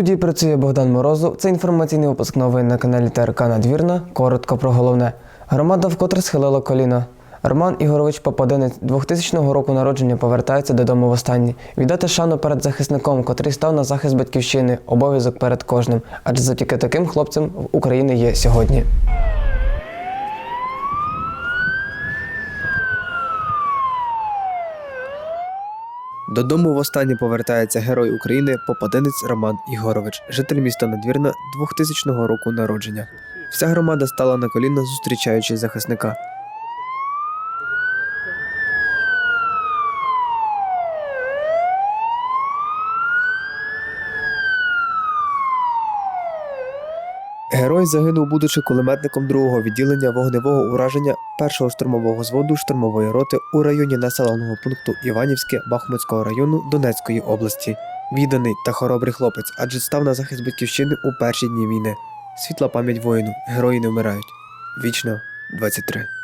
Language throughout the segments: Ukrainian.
Студії працює Богдан Морозов. Це інформаційний випуск новин на каналі ТРК Надвірна. Коротко про головне. Громада вкотре схилила коліна. Роман Ігорович Попадинець 2000 року народження повертається додому в останній. Віддати шану перед захисником, котрий став на захист батьківщини, обов'язок перед кожним. Адже завдяки таким хлопцям в Україні є сьогодні. Додому востаннє повертається герой України Попадинець Роман Ігорович, житель міста Надвірна 2000 року народження. Вся громада стала на коліна, зустрічаючи захисника. Герой загинув, будучи кулеметником другого відділення вогневого ураження першого штурмового зводу штурмової роти у районі населеного пункту Іванівське Бахмутського району Донецької області. Відданий та хоробрий хлопець, адже став на захист батьківщини у перші дні війни. Світла пам'ять воїну, герої не вмирають. Вічно 23.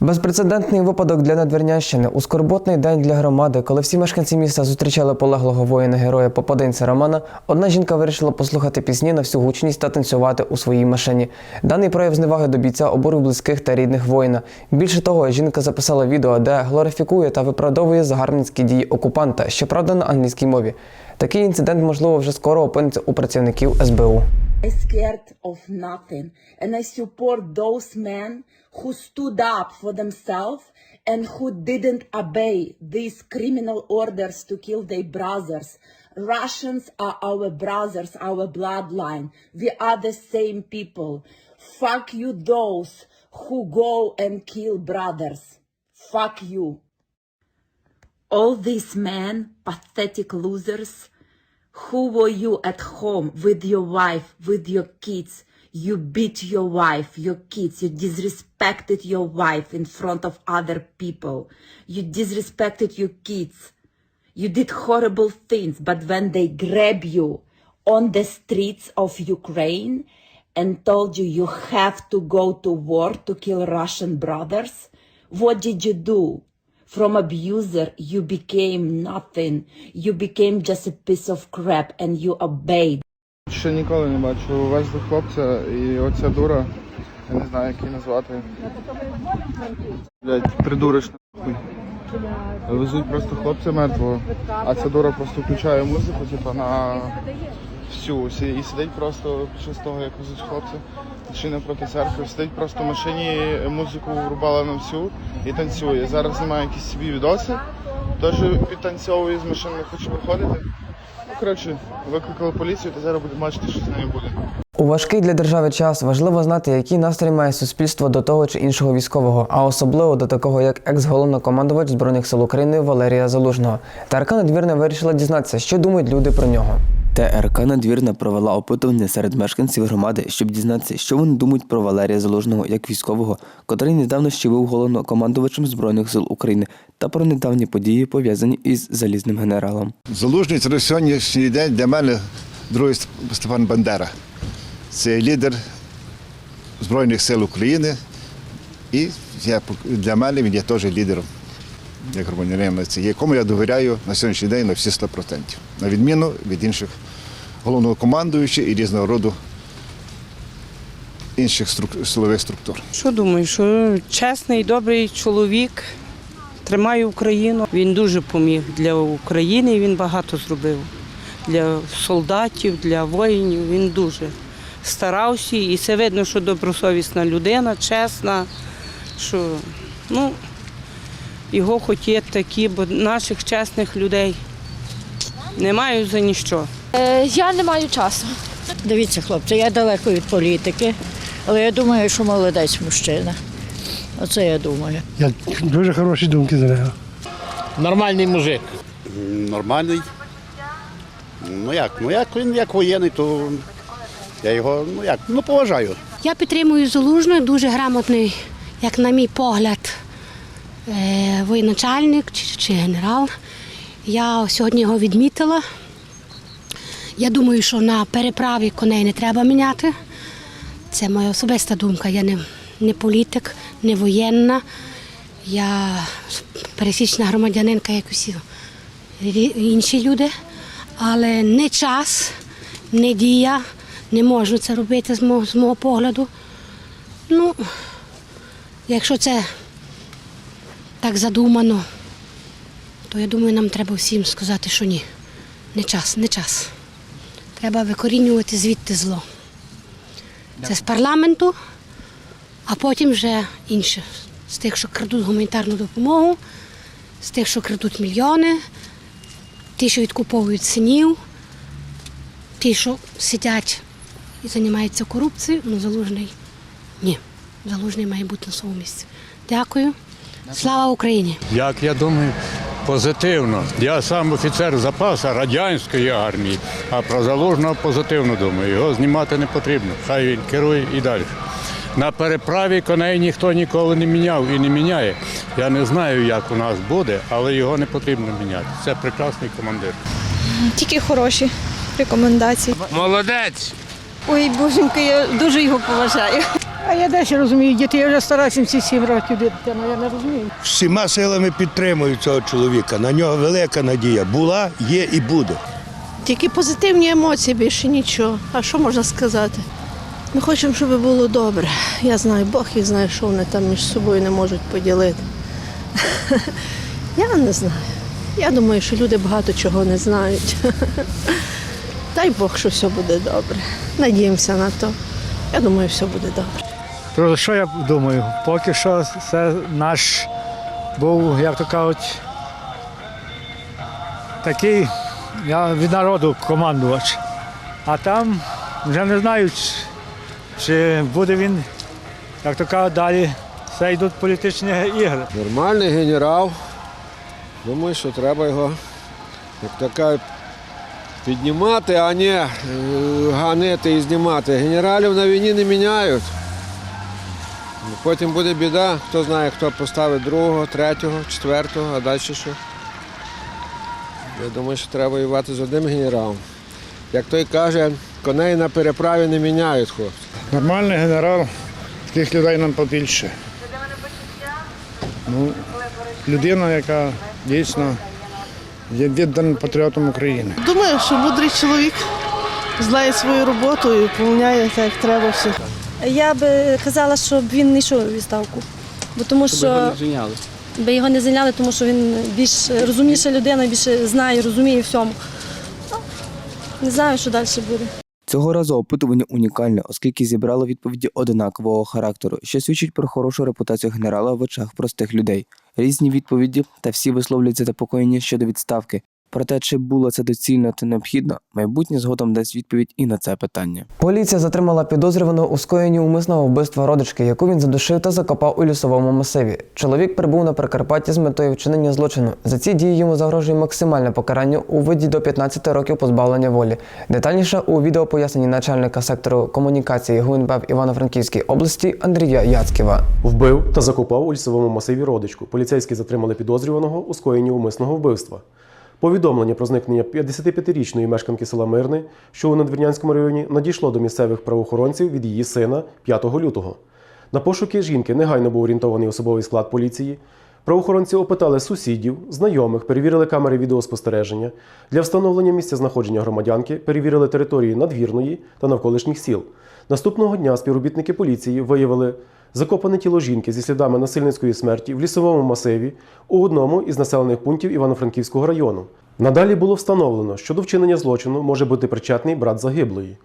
Безпрецедентний випадок для Надвірнянщини у скорботний день для громади, коли всі мешканці міста зустрічали полеглого воїна героя попадинця Романа. Одна жінка вирішила послухати пісні на всю гучність та танцювати у своїй машині. Даний прояв зневаги до бійця обурив близьких та рідних воїна. Більше того, жінка записала відео, де глорифікує та виправдовує загарбницькі дії окупанта, щоправда на англійській мові. Такий інцидент, можливо, вже скоро опиниться у працівників СБУ. I scared of nothing. And I support those men who stood up for themselves and who didn't obey these criminal orders to kill their brothers. Russians are our brothers, our bloodline. We are the same people. Fuck you those who go and kill brothers. Fuck you. All these men, pathetic losers, who were you at home with your wife, with your kids? You beat your wife, your kids. You disrespected your wife in front of other people. You disrespected your kids. You did horrible things, but when they grab you on the streets of Ukraine and told you you have to go to war to kill Russian brothers, what did you do? From abuser, you became nothing. You became just a piece of crap and you obeyed. Ще ніколи не бачив везли хлопця і оця дура, я не знаю, як її назвати. Блять, придурочна хуй. Везуть просто хлопця мертвого, а ця дура просто включає музику, типу, на всю. І сидить просто під час того, як везуть хлопця, чи напроти церкви, сидить просто в машині, музику врубала на всю і танцює. Зараз знімає якісь собі відоси, теж підтанцьовує з машини, не хоче виходити. Коротше, викликали поліцію, та зараз будемо бачити, що з нею буде. У важкий для держави час важливо знати, який настрій має суспільство до того чи іншого військового, а особливо до такого, як екс-головнокомандувач збройних сил України Валерія Залужного. ТРК Надвірна вирішила дізнатися, що думають люди про нього. ТРК Надвірна провела опитування серед мешканців громади, щоб дізнатися, що вони думають про Валерія Залужного як військового, котрий недавно ще був головнокомандувачем збройних сил України, та про недавні події пов'язані із залізним генералом. Залужний це на сьогоднішній день для мене другий Степан Бандера. Це лідер Збройних сил України. І я, для мене він є теж лідером, як громадянина, це якому я довіряю на сьогоднішній день на всі 100%. На відміну від інших головнокомандуючих і різного роду інших струк- силових структур. Що думаю, що чесний, добрий чоловік тримає Україну. Він дуже поміг для України. Він багато зробив для солдатів, для воїнів. Він дуже старався, і це видно, що добросовісна людина, чесна, що ну, його хоч є такі, бо наших чесних людей немає за ніщо. Е, Я не маю часу. Дивіться, хлопці, я далеко від політики, але я думаю, що молодець мужчина. Оце я думаю. Я дуже хороші думки за нього. Нормальний мужик. Нормальний. Ну як? Ну як він як воєнний, то Я його ну як ну поважаю. Я підтримую Залужного, дуже грамотний, як на мій погляд, е, воєначальник чи, чи генерал. Я сьогодні його відмітила. Я думаю, що на переправі коней не треба міняти. Це моя особиста думка. Я не, не політик, не воєнна. Я пересічна громадянинка, як усі інші люди. Але не час, не дія, не можу це робити з мого, з мого погляду. Ну, якщо це так задумано, то я думаю, нам треба всім сказати, що ні. Не час, не час. Треба викорінювати звідти зло. Це з парламенту, а потім вже інше. З тих, що крадуть гуманітарну допомогу, з тих, що крадуть мільйони, ті, що відкуповують синів, ті, що сидять і займаються корупцією, ну залужний ні. Залужний має бути на своєму місці. Дякую. Слава Україні! Як я думаю, позитивно. Я сам офіцер запасу радянської армії, а про залужного позитивно думаю. Його знімати не потрібно. Хай він керує і далі. На переправі коней ніхто ніколи не міняв і не міняє. Я не знаю, як у нас буде, але його не потрібно міняти. Це прекрасний командир. Тільки хороші рекомендації. Молодець! Ой, боженька, я дуже його поважаю. А я десь розумію, діти, я вже стара 77 років дитина, я не розумію. Всіма силами підтримую цього чоловіка. На нього велика надія була, є і буде. Тільки позитивні емоції, більше нічого. А що можна сказати? Ми хочемо, щоб було добре. Я знаю, Бог їх знає, що вони там між собою не можуть поділити. Я не знаю. Я думаю, що люди багато чого не знають. Дай Бог, що все буде добре. Надіємося на то. Я думаю, все буде добре. Про що я думаю? Поки що це наш був, як то кажуть, такий я від народу командувач. А там вже не знаю, чи- буде він, як то кажуть, далі. Це йдуть політичні ігри. Нормальний генерал. Думаю, що треба його, як то кажуть, піднімати, а не е, ганити і знімати. Генералів на війні не міняють. Потім буде біда, хто знає, хто поставить другого, третього, четвертого, а далі що. Я думаю, що треба воювати з одним генералом. Як той каже, коней на переправі не міняють хлопці. Нормальний генерал, таких людей нам побільше. Ну, людина, яка дійсно є відданим патріотом України. Думаю, що мудрий чоловік знає свою роботу і виконує так, як треба все. Я би казала, щоб він не йшов у відставку. Бо тому що би його не звільняли, тому що він більш розумніша людина, більше знає, розуміє всьому. Ну, Не знаю, що далі буде. Цього разу опитування унікальне, оскільки зібрало відповіді одинакового характеру, що свідчить про хорошу репутацію генерала в очах простих людей. Різні відповіді та всі висловлюють занепокоєння щодо відставки. Проте, чи було це доцільно та необхідно, майбутнє згодом дасть відповідь і на це питання. Поліція затримала підозрюваного у скоєнні умисного вбивства родички, яку він задушив та закопав у лісовому масиві. Чоловік прибув на Прикарпатті з метою вчинення злочину. За ці дії йому загрожує максимальне покарання у виді до 15 років позбавлення волі. Детальніше у відео поясненні начальника сектору комунікації ГУНБ в Івано-Франківській області Андрія Яцьківа. Вбив та закопав у лісовому масиві родичку. Поліцейські затримали підозрюваного у скоєнні умисного вбивства. Повідомлення про зникнення 55-річної мешканки села Мирне, що у Надвірнянському районі, надійшло до місцевих правоохоронців від її сина 5 лютого. На пошуки жінки негайно був орієнтований особовий склад поліції. Правоохоронці опитали сусідів, знайомих, перевірили камери відеоспостереження. Для встановлення місця знаходження громадянки перевірили території надвірної та навколишніх сіл. Наступного дня співробітники поліції виявили закопане тіло жінки зі слідами насильницької смерті в лісовому масиві у одному із населених пунктів Івано-Франківського району. Надалі було встановлено, що до вчинення злочину може бути причетний брат загиблої.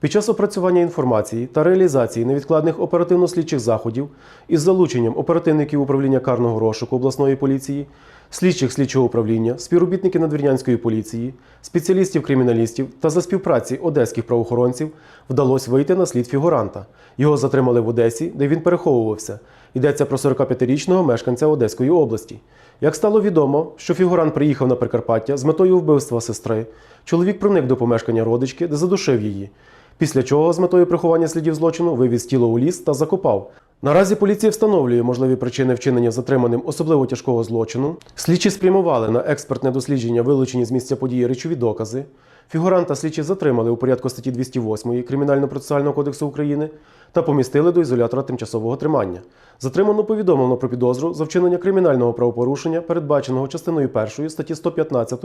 Під час опрацювання інформації та реалізації невідкладних оперативно-слідчих заходів із залученням оперативників управління карного розшуку обласної поліції слідчих слідчого управління, співробітників надвірнянської поліції, спеціалістів-криміналістів та за співпраці одеських правоохоронців вдалося вийти на слід фігуранта. Його затримали в Одесі, де він переховувався. Йдеться про 45-річного мешканця Одеської області. Як стало відомо, що фігурант приїхав на Прикарпаття з метою вбивства сестри, чоловік проник до помешкання родички, де задушив її. Після чого з метою приховання слідів злочину вивіз тіло у ліс та закопав. Наразі поліція встановлює можливі причини вчинення затриманим особливо тяжкого злочину. Слідчі спрямували на експертне дослідження вилучені з місця події речові докази. Фігуранта слідчі затримали у порядку статті 208 Кримінально-процесуального кодексу України та помістили до ізолятора тимчасового тримання. Затримано повідомлено про підозру за вчинення кримінального правопорушення, передбаченого частиною 1 статті 115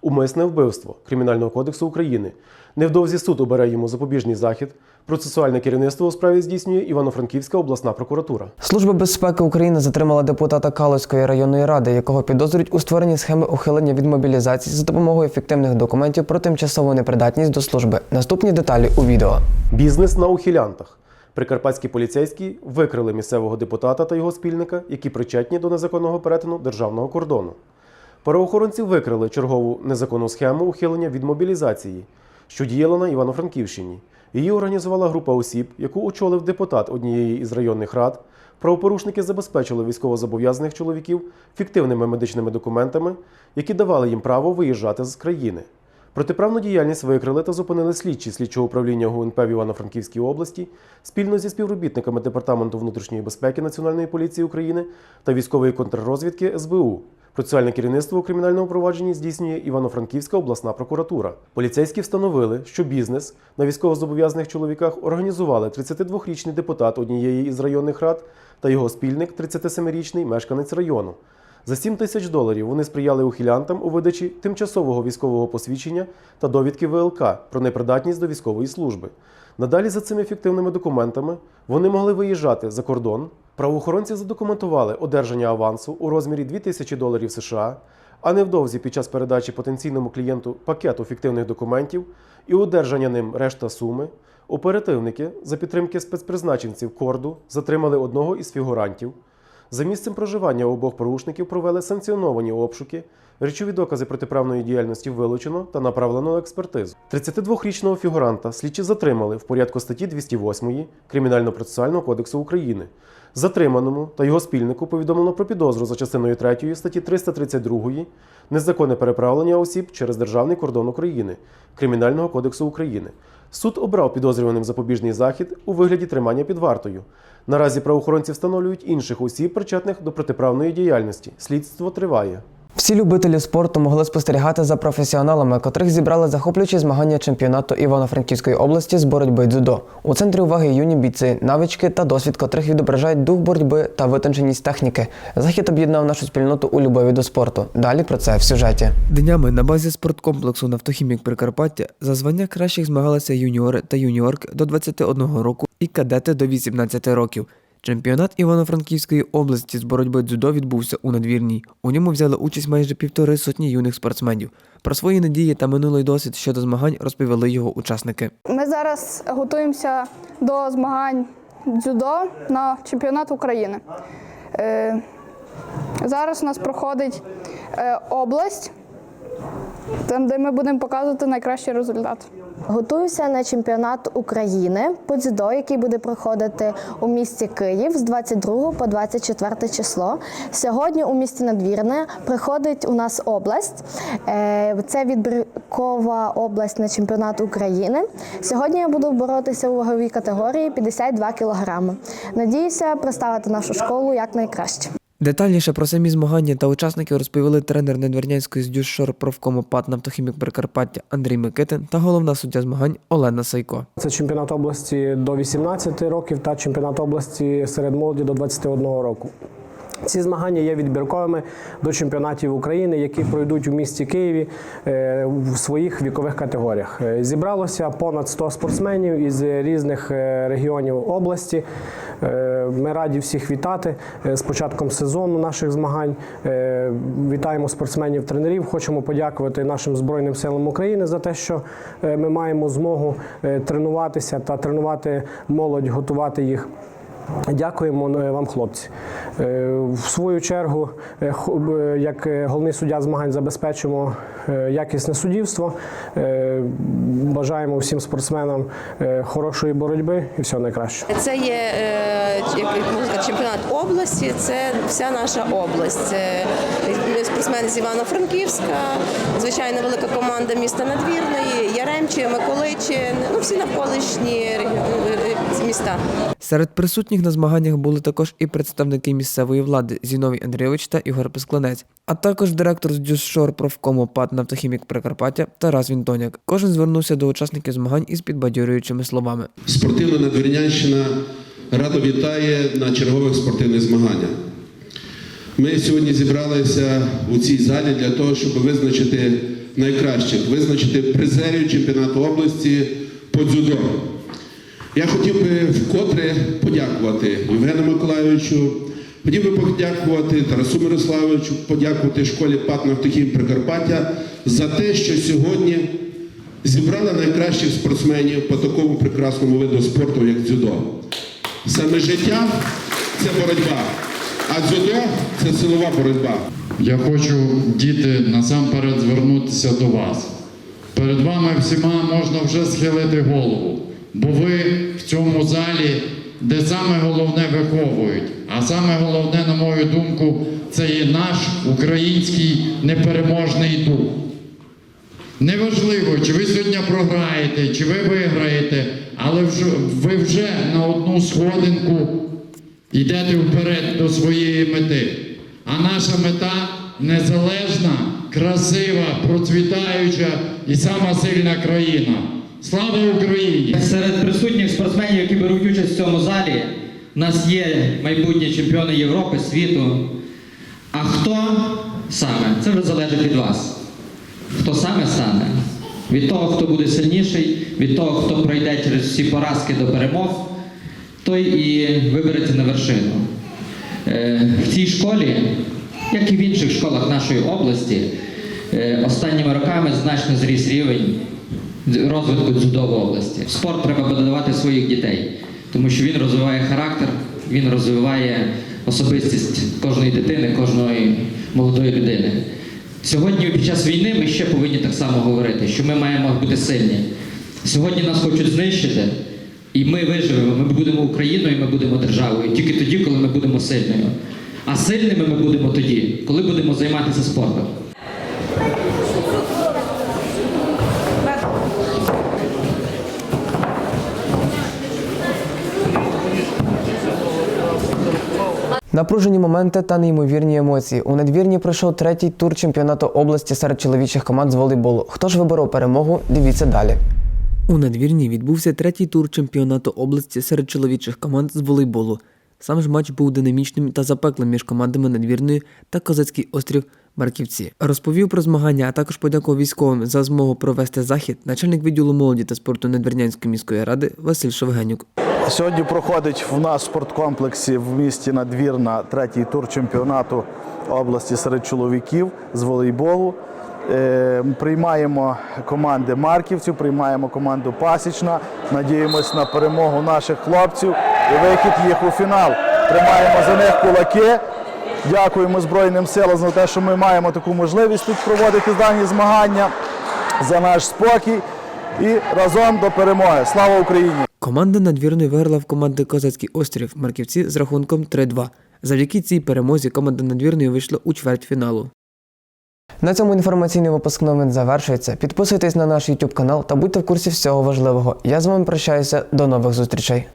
умисне вбивство Кримінального кодексу України. Невдовзі суд обере йому запобіжний захід. Процесуальне керівництво у справі здійснює Івано-Франківська обласна прокуратура. Служба безпеки України затримала депутата Калицької районної ради, якого підозрюють у створенні схеми ухилення від мобілізації за допомогою ефективних документів про тимчасову непридатність до служби. Наступні деталі у відео. Бізнес на ухилянтах. Прикарпатські поліцейські викрили місцевого депутата та його спільника, які причетні до незаконного перетину державного кордону. Правоохоронці викрили чергову незаконну схему ухилення від мобілізації, що діяла на Івано-Франківщині. Її організувала група осіб, яку очолив депутат однієї із районних рад. Правопорушники забезпечили військовозобов'язаних чоловіків фіктивними медичними документами, які давали їм право виїжджати з країни. Протиправну діяльність викрили та зупинили слідчі слідчого управління ГУНП в Івано-Франківській області спільно зі співробітниками Департаменту внутрішньої безпеки Національної поліції України та військової контррозвідки СБУ. Процесуальне керівництво у кримінальному провадженні здійснює Івано-Франківська обласна прокуратура. Поліцейські встановили, що бізнес на військовозобов'язаних чоловіках організували 32-річний депутат однієї із районних рад та його спільник, 37-річний мешканець району. За 7 тисяч доларів вони сприяли ухилянтам у видачі тимчасового військового посвідчення та довідки ВЛК про непридатність до військової служби. Надалі за цими фіктивними документами вони могли виїжджати за кордон. Правоохоронці задокументували одержання авансу у розмірі 2 тисячі доларів США, а невдовзі під час передачі потенційному клієнту пакету фіктивних документів і одержання ним решта суми. Оперативники за підтримки спецпризначенців корду затримали одного із фігурантів. За місцем проживання обох порушників провели санкціоновані обшуки. Речові докази протиправної діяльності вилучено та направлено на експертизу. 32-річного фігуранта слідчі затримали в порядку статті 208 Кримінально-процесуального кодексу України. Затриманому та його спільнику повідомлено про підозру за частиною 3 статті 332 незаконне переправлення осіб через державний кордон України Кримінального кодексу України. Суд обрав підозрюваним запобіжний захід у вигляді тримання під вартою. Наразі правоохоронці встановлюють інших осіб, причетних до протиправної діяльності. Слідство триває. Всі любителі спорту могли спостерігати за професіоналами, котрих зібрали захоплюючі змагання чемпіонату Івано-Франківської області з боротьби дзюдо. У центрі уваги юні бійці, навички та досвід, котрих відображають дух боротьби та витонченість техніки. Захід об'єднав нашу спільноту у любові до спорту. Далі про це в сюжеті. Днями на базі спорткомплексу Нафтохімік Прикарпаття за звання кращих змагалися юніори та юніорки до 21 року і кадети до 18 років. Чемпіонат Івано-Франківської області з боротьби дзюдо відбувся у надвірній. У ньому взяли участь майже півтори сотні юних спортсменів. Про свої надії та минулий досвід щодо змагань розповіли його учасники. Ми зараз готуємося до змагань дзюдо на чемпіонат України. Е, зараз у нас проходить е, область, там, де ми будемо показувати найкращий результат. Готуюся на чемпіонат України по дзюдо, який буде проходити у місті Київ з 22 по 24 число. Сьогодні у місті Надвірне приходить у нас область. Е, Це відбіркова область на чемпіонат України. Сьогодні я буду боротися у ваговій категорії 52 кг. Надіюся представити нашу школу якнайкраще. Детальніше про самі змагання та учасників розповіли тренер Недвернянської здюшор профкому ПАТ «Нафтохімік Прикарпаття Андрій Микитин та головна суддя змагань Олена Сайко. Це чемпіонат області до 18 років та чемпіонат області серед молоді до 21 року. Ці змагання є відбірковими до чемпіонатів України, які пройдуть у місті Києві е, в своїх вікових категоріях. Е, Зібралося понад 100 спортсменів із різних е, регіонів області. Ми раді всіх вітати з початком сезону наших змагань. Вітаємо спортсменів-тренерів. Хочемо подякувати нашим Збройним силам України за те, що ми маємо змогу тренуватися та тренувати молодь, готувати їх Дякуємо е, вам, хлопці. Е, В свою чергу, е, е, як головний суддя змагань, забезпечимо якісне суддівство. Бажаємо всім спортсменам хорошої боротьби і всього найкращого. Це є чемпіонат області, це вся наша область. Це ми спортсмени з Івано-Франківська, звичайно, велика команда міста Надвірної, Яремче, Миколичин, ну всі навколишні міста. Серед присутніх на змаганнях були також і представники місцевої влади Зіновій Андрійович та Ігор Пескланець, а також директор з Дюсшор профкому ПАД «Нафтохімік Прикарпаття» Тарас Вінтоняк. Кожен звернувся до учасників змагань із підбадьорюючими словами. Спортивна Надвірнянщина радо вітає на чергових спортивних змаганнях. Ми сьогодні зібралися у цій залі для того, щоб визначити найкращих, визначити призерів чемпіонату області по дзюдо. Я хотів би вкотре подякувати Євгену Миколайовичу, хотів би подякувати Тарасу Мирославовичу, подякувати школі ПАТ «Нафтохім Прикарпаття за те, що сьогодні зібрали найкращих спортсменів по такому прекрасному виду спорту, як дзюдо. Саме життя це боротьба, а дзюдо це силова боротьба. Я хочу, діти, насамперед звернутися до вас. Перед вами всіма можна вже схилити голову, бо ви в цьому залі, де саме головне виховують. А саме головне, на мою думку, це є наш український непереможний дух. Неважливо, чи ви сьогодні програєте, чи ви виграєте, але ви вже на одну сходинку йдете вперед до своєї мети. А наша мета незалежна, красива, процвітаюча і сама сильна країна. Слава Україні! Серед присутніх спортсменів, які беруть участь в цьому залі, у нас є майбутні чемпіони Європи, світу. А хто саме? Це вже залежить від вас. Хто саме стане? Від того, хто буде сильніший, від того, хто пройде через всі поразки до перемог, той і вибереться на вершину. Е, В цій школі, як і в інших школах нашої області, е, останніми роками значно зріс рівень розвитку дзюдо області. В спорт треба подавати своїх дітей, тому що він розвиває характер, він розвиває особистість кожної дитини, кожної молодої людини. Сьогодні, під час війни, ми ще повинні так само говорити, що ми маємо бути сильні. Сьогодні нас хочуть знищити, і ми виживемо. Ми будемо Україною, ми будемо державою тільки тоді, коли ми будемо сильною. А сильними ми будемо тоді, коли будемо займатися спортом. Напружені моменти та неймовірні емоції. У надвірні пройшов третій тур чемпіонату області серед чоловічих команд з волейболу. Хто ж виборов перемогу? Дивіться далі. У надвірні відбувся третій тур чемпіонату області серед чоловічих команд з волейболу. Сам ж матч був динамічним та запеклим між командами Надвірної та Козацький острів Марківці. Розповів про змагання, а також подякував військовим за змогу провести захід начальник відділу молоді та спорту Надвірнянської міської ради Василь Шовгенюк. Сьогодні проходить в нас в спорткомплексі в місті Надвірна третій тур чемпіонату області серед чоловіків з волейболу. Е, Приймаємо команди Марківців, приймаємо команду Пасічна. Надіємось на перемогу наших хлопців і вихід їх у фінал. Тримаємо за них кулаки. Дякуємо Збройним силам за те, що ми маємо таку можливість тут проводити дані змагання за наш спокій і разом до перемоги. Слава Україні! Команда надвірної виграла в команди Козацький острів Марківці з рахунком 3-2. Завдяки цій перемозі команда надвірної вийшла у чвертьфіналу. На цьому інформаційний випуск новин завершується. Підписуйтесь на наш YouTube канал та будьте в курсі всього важливого. Я з вами прощаюся. До нових зустрічей.